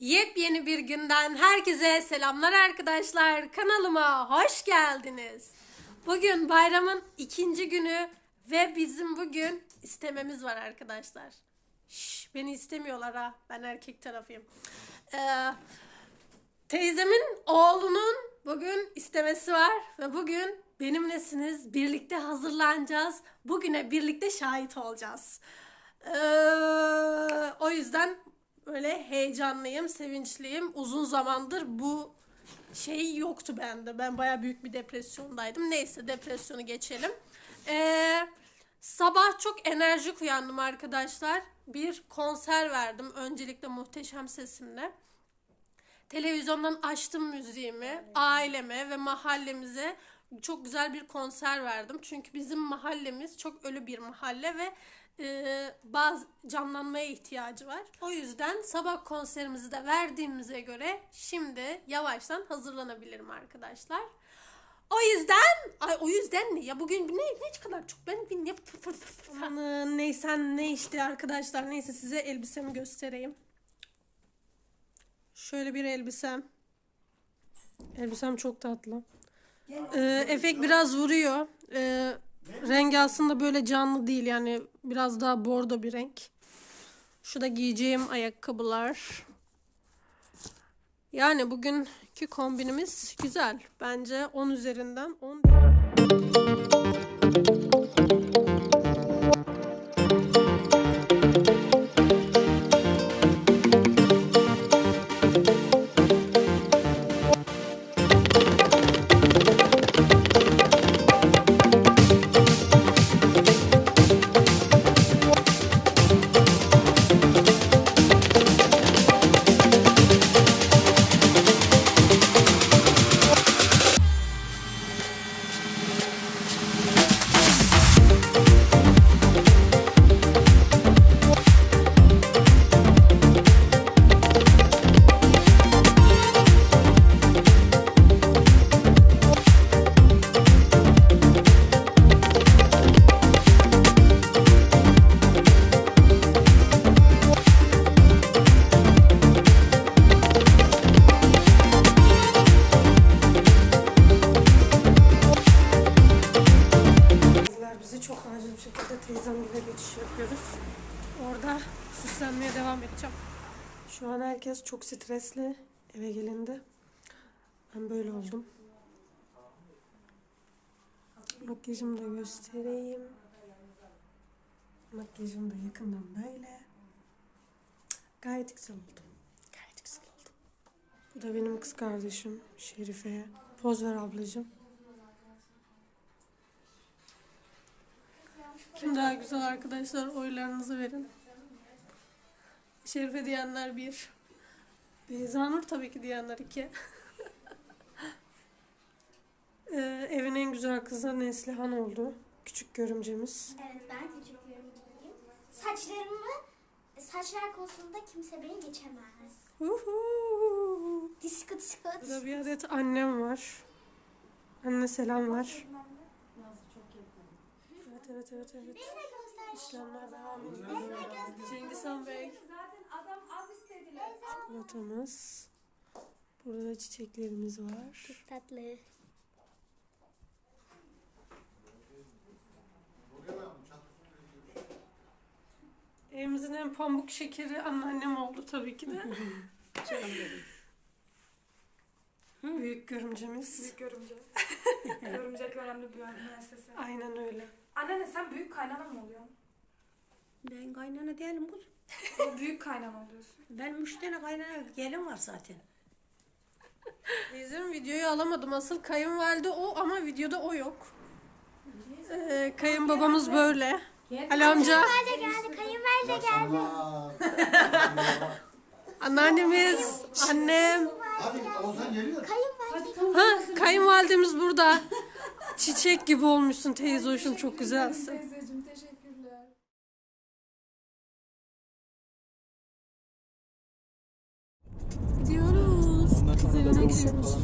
Yepyeni bir günden herkese selamlar arkadaşlar. Kanalıma hoş geldiniz. Bugün bayramın ikinci günü ve bizim bugün istememiz var arkadaşlar. Şş, beni istemiyorlar ha. Ben erkek tarafıyım. Ee, teyzemin oğlunun bugün istemesi var ve bugün benimlesiniz. Birlikte hazırlanacağız. Bugüne birlikte şahit olacağız. Ee, o yüzden böyle heyecanlıyım, sevinçliyim. Uzun zamandır bu şey yoktu bende. Ben baya büyük bir depresyondaydım. Neyse depresyonu geçelim. Ee, sabah çok enerjik uyandım arkadaşlar. Bir konser verdim. Öncelikle muhteşem sesimle. Televizyondan açtım müziğimi, aileme ve mahallemize çok güzel bir konser verdim. Çünkü bizim mahallemiz çok ölü bir mahalle ve e, bazı canlanmaya ihtiyacı var. O yüzden sabah konserimizi de verdiğimize göre şimdi yavaştan hazırlanabilirim arkadaşlar. O yüzden, ay o yüzden ne ya bugün ne ne kadar çok ben bir ne Amanın neyse ne işte arkadaşlar neyse size elbisemi göstereyim. Şöyle bir elbisem. Elbisem çok tatlı. Ee, efekt biraz vuruyor. Ee, rengi aslında böyle canlı değil yani biraz daha bordo bir renk. Şu da giyeceğim ayakkabılar. Yani bugünkü kombinimiz güzel. Bence 10 üzerinden 10 değil. Süslenmeye devam edeceğim. Şu an herkes çok stresli eve gelindi. Ben böyle oldum. Makyajımı da göstereyim. Makyajım da yakından böyle. Gayet güzel oldum. Gayet güzel oldum. Bu da benim kız kardeşim Şerife. Poz ver ablacığım. Kim daha güzel arkadaşlar oylarınızı verin. Şerife diyenler bir. Beyza Nur tabii ki diyenler iki. ee, evin en güzel kızı Neslihan oldu. Küçük görümcemiz. Evet ben küçük yorumcuyum. Saçlarımı, saçlar konusunda kimse beni geçemez. Uhu. Disko disko Burada bir adet annem var. Anne selam var. Evet evet evet evet. İşlemler devam ediyor. Cengiz Han Bey. Çikolatamız. Burada da çiçeklerimiz var. Tatlı. Evimizin en pamuk şekeri anneannem oldu tabii ki de. Büyük görümcemiz. Büyük görümce. Görümcek önemli bir müessese. Aynen öyle. Anneanne sen büyük kaynana mı oluyorsun? Ben kaynana değilim kız. O büyük kaynana oluyorsun. Ben üç tane kaynana gelin var zaten. Bizim videoyu alamadım. Asıl kayınvalide o ama videoda o yok. Ee, kayınbabamız böyle. Ali amca. Kayınvalide geldi, kayınvalide geldi. Anneannemiz, annem. Hadi Oğuzhan geliyor. Kayınvalide. Ha, kayınvalidemiz burada. Çiçek gibi olmuşsun teyze hoşum çok güzelsin. Gidiyoruz. Kız evine gidiyoruz.